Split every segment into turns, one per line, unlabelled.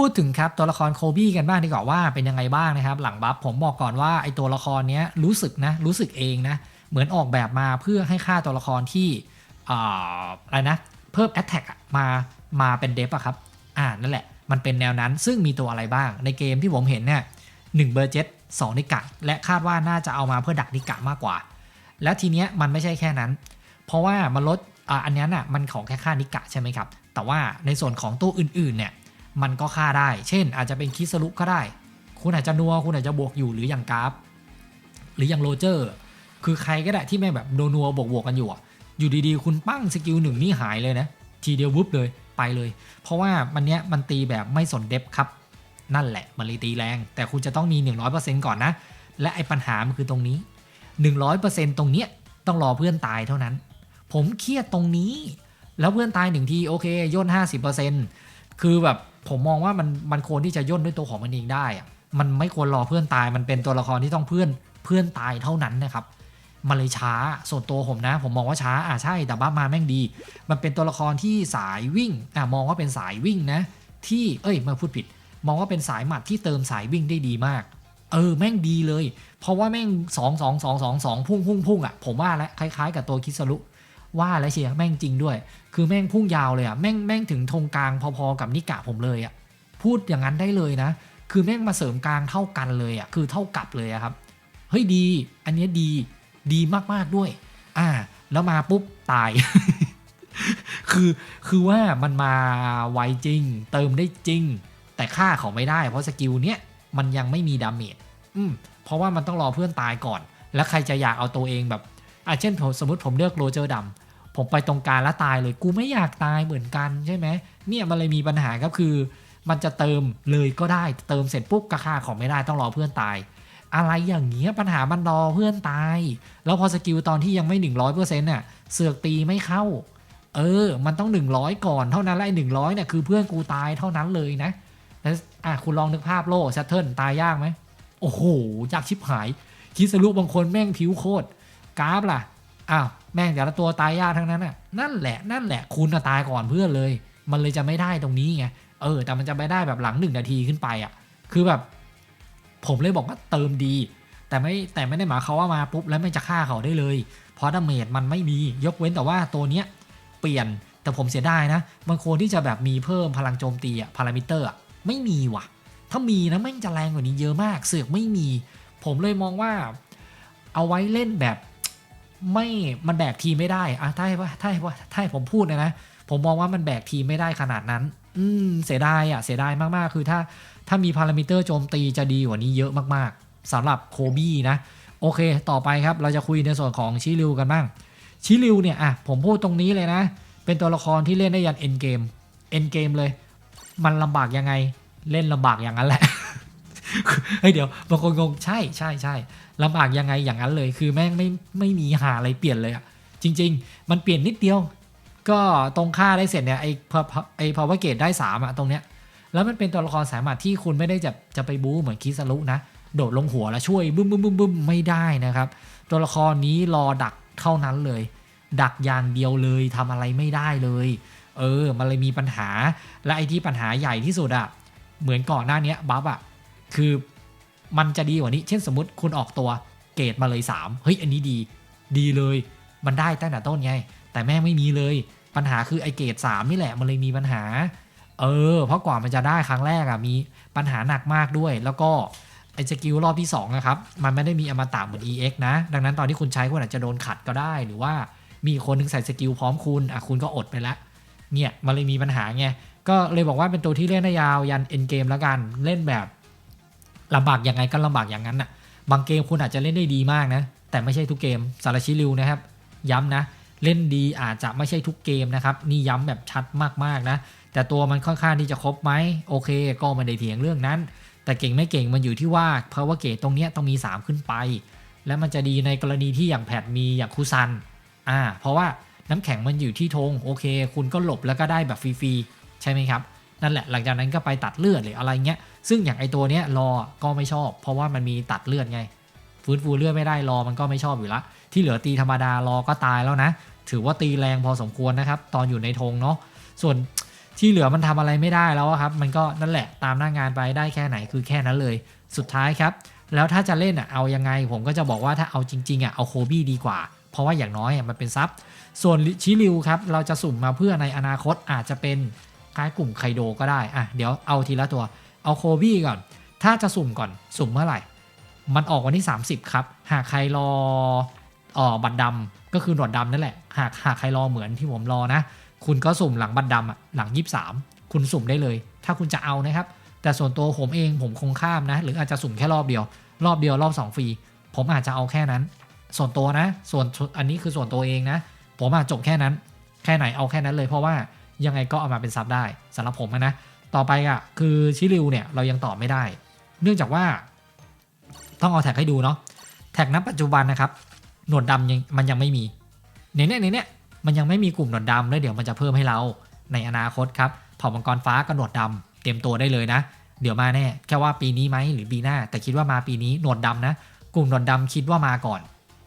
พูดถึงครับตัวละครโคบี้กันบ้างดีกว่าว่าเป็นยังไงบ้างนะครับ หลังบัฟผมบอกก่อนว่าไอตัวละครเนี้ยรู้สึกนะรู้สึกเองนะเหมือนออกแบบมาเพื่อให้ค่าตัวละครที่อะไรนะเพิ่ม Attack อะมามาเป็นเดฟอะครับอ่านั่นแหละมันเป็นแนวนั้นซึ่งมีตัวอะไรบ้าง ในเกมที่ผมเห็นเนี่ยหนึ่งเบอร์เจ็ตสองนิกะและคาดว่าน่าจะเอามาเพื่อดักนิกะมากกว่า แล้วทีเนี้ยมันไม่ใช่แค่นั้น เพราะว่ามันลดอ,อันนี้น่ะมันของแค่ค่านิกะใช่ไหมครับแต่ว่าในส่วนของตัวอื่นๆเนี่ย มันก็ฆ่าได้ เช่น อาจจะเป็นคิสรุก็ได้ คุณอาจจะนัว คุณอาจจะบวกอยู่หรืออย่างกราฟ หรืออย่างโรเจอร์ คือใครก็ได้ที่แม่แบบโดนัวบวกบวกกันอยู่อะอยู่ดีๆ คุณปั้งสกิลหนึ่งนี่หายเลยนะ ทีเดียววุบเลยไปเลย เพราะว่ามันเนี้ยมันตีแบบไม่สนเดฟครับ นั่นแหละมันเลยตีแรง แต่คุณจะต้องมี 100%ก่อนนะ และไอ้ปัญหามันคือตรงนี้ 100%ตรงเนี้ยต้องรอเพื่อนตายเท่านั้น ผมเครียดตรงนี้ แล้วเพื่อนตายหนึ่งทีโอเคย่น50%คือแบบ ผมมองว่ามันมันควรที่จะย่นด้วยตัวของมันเองได้อะมันไม่ควรรอเพื่อนตายมันเป็นตัวละครที่ต้องเพื่อนเพื่อนตายเท่านั้นนะครับมันเลยช้าส่วนตัวผมนะ ผมมองว่าช้าอะใช่แต่บ้ามาแม่งดี มันเป็นตัวละครที่สายวิ่งอะมองว่าเป็นสายวิ่งนะ ที่เอ้ยมาพูดผิด มองว่าเป็นสายหมัดที่เติมสายวิ่งได้ดีมาก เออแม่งดีเลย เพราะว่าแม่งสองสองสองสองสองพุ่งพุ่งพุ่งอะผมว่าแล้วคล้ายๆ กับตัวคิสรุ ว่าแล้วเชียร์แม่งจริงด้วย คือแม่งพุ่งยาวเลยอะแม่งแม่งถึงธงกลางพอๆกับนิกะผมเลยอะพูดอย่างนั้นได้เลยนะ คือแม่งมาเสริมกลางเท่ากันเลยอะคือเท่ากับเลยอะครับ เฮ้ยดี อันเนี้ยดี ดีมากๆด้วย อ่า แล้วมาปุ๊บตาย คือ คือว่ามันมาไวจริง เติมได้จริง แต่ค่าเขาไม่ได้ เพราะสกิลเนี้ยมันยังไม่มีดาเมจ อืม เพราะว่ามันต้องรอเพื่อนตายก่อน แล้วใครจะอยากเอาตัวเองแบบ อะเช่นผมสมมติผมเลือกโรเจอร์ดำผมไปตรงกลางแล้วตายเลย กูไม่อยากตายเหมือนกันใช่ไหมเนี่ยมันเลยมีปัญหาก็คือ มันจะเติมเลยก็ได้เติมเสร็จปุ๊บก็ค่าของไม่ได้ต้องรอเพื่อนตาย อะไรอย่างเงี้ยปัญหามันรอเพื่อนตาย แล้วพอสกิลตอนที่ยังไม่ 100%เนี่ยเสือกตีไม่เข้า เออ มันต้อง 100 ก่อนเท่านั้นแล้วไอ้หนึ่งร้อยเนี่ยคือเพื่อนกูตายเท่านั้นเลยนะแล้วอะคุณลองนึกภาพโล่แซตเทิลตายยากไหมโอ้โหยากชิบหายคิดสรุปบางคนแม่งผิวโคตร กราฟล่ะอ้าวแม่งแต่ละตัวตายยากทั้งนั้นน่ะนั่นแหละนั่นแหละคุณน่ะตายก่อนเพื่อนเลย มันเลยจะไม่ได้ตรงนี้ไงเออ แต่มันจะไปได้แบบหลังหนึ่งนาทีขึ้นไปอะ คือแบบ ผมเลยบอกว่าเติมดี แต่ไม่แต่ไม่ได้หมายเขาว่ามาปุ๊บแล้วไม่จะฆ่าเขาได้เลย เพราะดาเมจมันไม่มียกเว้นแต่ว่าตัวเนี้ยเปลี่ยนแต่ผมเสียดายนะมันควรที่จะแบบมีเพิ่มพลังโจมตีอะพารามิเตอร์อะไม่มีว่ะ ถ้ามีนะแม่งจะแรงกว่านี้เยอะมากเสือกไม่มี ผมเลยมองว่า เอาไว้เล่นแบบ ไม่มันแบกทีไม่ได้อะถ้าให้ว่าถ้าให้ว่าถ้าให้ผมพูดนะนะผมมองว่ามันแบกทีไม่ได้ขนาดนั้น อืมเสียดายอะเสียดายมากๆ คือถ้าถ้ามีพารามิเตอร์โจมตีจะดีกว่านี้เยอะมากๆสำหรับโคบี้นะ โอเค ต่อไปครับ เราจะคุยในส่วนของชิริวกันบ้างชิริวเนี่ยอะผมพูดตรงนี้เลยนะ เป็นตัวละครที่เล่นได้ยันเอ็นเกมเอ็นเกมเลย มันลำบากยังไงเล่นลำบากอย่างนั้นแหละ เฮ้ยเดี๋ยวบางคนงงใช่ใช่ใช่ลำบากยังไงอย่างนั้นเลย คือแม่งไม่ไม่มีหาอะไรเปลี่ยนเลยอะจริง ๆ มันเปลี่ยนนิดเดียว ก็ตรงค่าได้เสร็จเนี่ยไอ้พอไอ้พาวเวอร์เกตได้สามอะตรงเนี้ยแล้วมันเป็นตัวละครสายหมัดที่คุณไม่ได้จะจะไปบู๊เหมือนคิสรุนะ โดดลงหัวแล้วช่วยบึ้มบึ้มบึ้มบึ้มไม่ได้นะครับ ตัวละครนี้รอดักเท่านั้นเลย ดักอย่างเดียวเลยทำอะไรไม่ได้เลย เออ มันเลยมีปัญหาและไอ้ที่ปัญหาใหญ่ที่สุดอะเหมือนก่อนหน้านี้บัฟอะ คือมันจะดีกว่านี้ เช่นสมมติคุณออกตัวเกรดมาเลย 3 เฮ้ย อันนี้ดี ดีเลย มันได้ตั้งแต่ต้นไง แต่แม่ไม่มีเลย ปัญหาคือไอเกรด3นี่แหละ มันเลยมีปัญหา เออ เพราะกว่ามันจะได้ครั้งแรกอะมีปัญหาหนักมากด้วย แล้วก็ไอสกิลรอบที่2นะครับ มันไม่ได้มีอมตะเหมือน EX นะ ดังนั้นตอนที่คุณใช้คุณอาจจะโดนขัดก็ได้ หรือว่ามีคนหนึงใส่สกิลพร้อมคุณอะคุณก็อดไปละเนี่ย มันเลยมีปัญหาไง ก็เลยบอกว่าเป็นตัวที่เล่นได้ยาวยันเอ็นเกมแล้วกัน เล่นแบบ ลำบากยังไงก็ลำบากอย่างนั้นน่ะ บางเกมคุณอาจจะเล่นได้ดีมากนะ แต่ไม่ใช่ทุกเกมสารชิริวนะครับ ย้ำนะ เล่นดีอาจจะไม่ใช่ทุกเกมนะครับ นี่ย้ำแบบชัดมากๆนะ แต่ตัวมันค่อนข้างที่จะครบไหมโอเค ก็ไม่ได้เถียงเรื่องนั้น แต่เก่งไม่เก่งมันอยู่ที่ว่าเพราะว่าเกรดตรงนี้ต้องมี 3 ขึ้นไป แล้วมันจะดีในกรณีที่อย่างแพทมีอย่างคูซันอ่าเพราะว่าน้ำแข็งมันอยู่ที่ธงโอเค คุณก็หลบแล้วก็ได้แบบฟรีๆใช่ไหมครับ นั่นแหละหลังจากนั้นก็ไปตัดเลือดหรืออะไรเงี้ยซึ่งอย่างไอตัวเนี้ยรอก็ไม่ชอบ เพราะว่ามันมีตัดเลือดไง ฟื้นฟูเลือดไม่ได้รอมันก็ไม่ชอบอยู่ละที่เหลือตีธรรมดารอก็ตายแล้วนะ ถือว่าตีแรงพอสมควรนะครับ ตอนอยู่ในธงเนาะส่วนที่เหลือมันทำอะไรไม่ได้แล้วครับ มันก็นั่นแหละตามหน้างานไปได้แค่ไหนคือแค่นั้นเลย สุดท้ายครับ แล้วถ้าจะเล่นอะเอายังไง ผมก็จะบอกว่าถ้าเอาจริงๆอะเอาโคบี้ดีกว่า เพราะว่าอย่างน้อยมันเป็นซับส่วนชิริวครับเราจะสุ่มมาเพื่อในอนาคตอาจจะเป็น คล้ายกลุ่มไคโดก็ได้อะเดี๋ยวเอาทีละตัวเอาโคบี้ก่อน ถ้าจะสุ่มก่อนสุ่มเมื่อไหร่ มันออกวันที่ 30 ครับ หากใครรออ๋อบัตรดำก็คือหนวดดำนั่นแหละ หากหากใครรอเหมือนที่ผมรอนะ คุณก็สุ่มหลังบัตรดำอะหลัง 23 คุณสุ่มได้เลย ถ้าคุณจะเอานะครับ แต่ส่วนตัวผมเองผมคงข้ามนะ หรืออาจจะสุ่มแค่รอบเดียว รอบเดียวรอบ2ฟรีผมอาจจะเอาแค่นั้น ส่วนตัวนะ ส่วนอันนี้คือส่วนตัวเองนะ ผมอาจจบแค่นั้น แค่ไหนเอาแค่นั้นเลยเพราะว่า ยังไงก็เอามาเป็นซับได้สำหรับผมนะ ต่อไปอะคือชิริวเนี่ยเรายังตอบไม่ได้ เนื่องจากว่า ต้องเอาแท็กให้ดูเนาะแท็กณปัจจุบันนะครับ หนวดดำยังมันยังไม่มีในเนี้ยในเนี้ยมันยังไม่มีกลุ่มหนวดดำแล้วเดี๋ยวมันจะเพิ่มให้เราในอนาคตครับเผ่ามังกรฟ้ากับหนวดดำเตรียมตัวได้เลยนะ เดี๋ยวมาแน่แค่ว่าปีนี้ไหมหรือปีหน้า แต่คิดว่ามาปีนี้หนวดดำนะ กลุ่มหนวดดำคิดว่ามาก่อน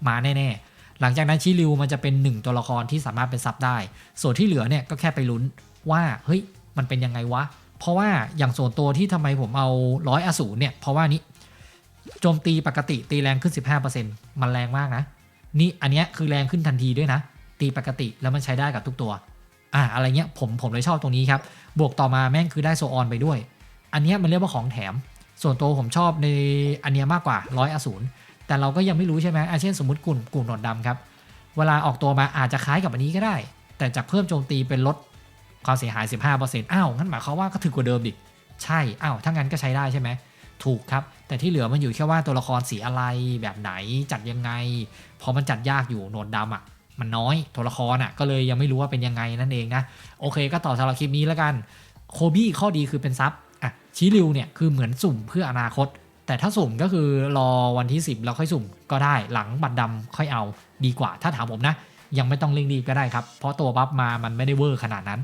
มาแน่ๆ หลังจากนั้นชิริวมันจะเป็นหนึ่งตัวละครที่สามารถเป็นซับได้ ส่วนที่เหลือเนี่ยก็แค่ไปลุ้นว่าเฮ้ยมันเป็นยังไงวะ เพราะว่าอย่างส่วนตัวที่ทำไมผมเอาร้อยอสูรเนี่ยเพราะว่านี้โจมตีปกติตีแรงขึ้น 15%มันแรงมากนะ นี่อันเนี้ยคือแรงขึ้นทันทีด้วยนะ ตีปกติแล้วมันใช้ได้กับทุกตัวอ่าอะไรเงี้ยผมผมเลยชอบตรงนี้ครับ บวกต่อมาแม่งคือได้โซออนไปด้วย อันเนี้ยมันเรียกว่าของแถม ส่วนตัวผมชอบในอันเนี้ยมากกว่าร้อยอสูร แต่เราก็ยังไม่รู้ใช่ไหมอาเช่นสมมติกลุ่มกลุ่มหนวดดำครับ เวลาออกตัวมาอาจจะคล้ายกับอันนี้ก็ได้ แต่จากเพิ่มโจมตีเป็นลดความเสียหาย 15%อ้าวงั้นหมายความว่าก็ถือกว่าเดิมดิใช่อ้าวถ้างั้นก็ใช้ได้ใช่ไหมถูกครับ แต่ที่เหลือมันอยู่แค่ว่าตัวละครสีอะไรแบบไหนจัดยังไง พอมันจัดยากอยู่หนวดดำอะมันน้อยตัวละครอะก็เลยยังไม่รู้ว่าเป็นยังไงนั่นเองนะโอเค ก็ต่อสำหรับคลิปนี้แล้วกันโคบี้ข้อดีคือเป็นซับอะชิริวเนี่ยคือเหมือนสุ่มเพื่ออนาคต แต่ถ้าสุ่มก็คือรอวันที่ 10 แล้วค่อยสุ่มก็ได้หลังบัตรดำค่อยเอาดีกว่า ถ้าถามผมนะ ยังไม่ต้องเร่งรีบก็ได้ครับ เพราะตัวบัฟมามันไม่ได้เวอร์ขนาดนั้น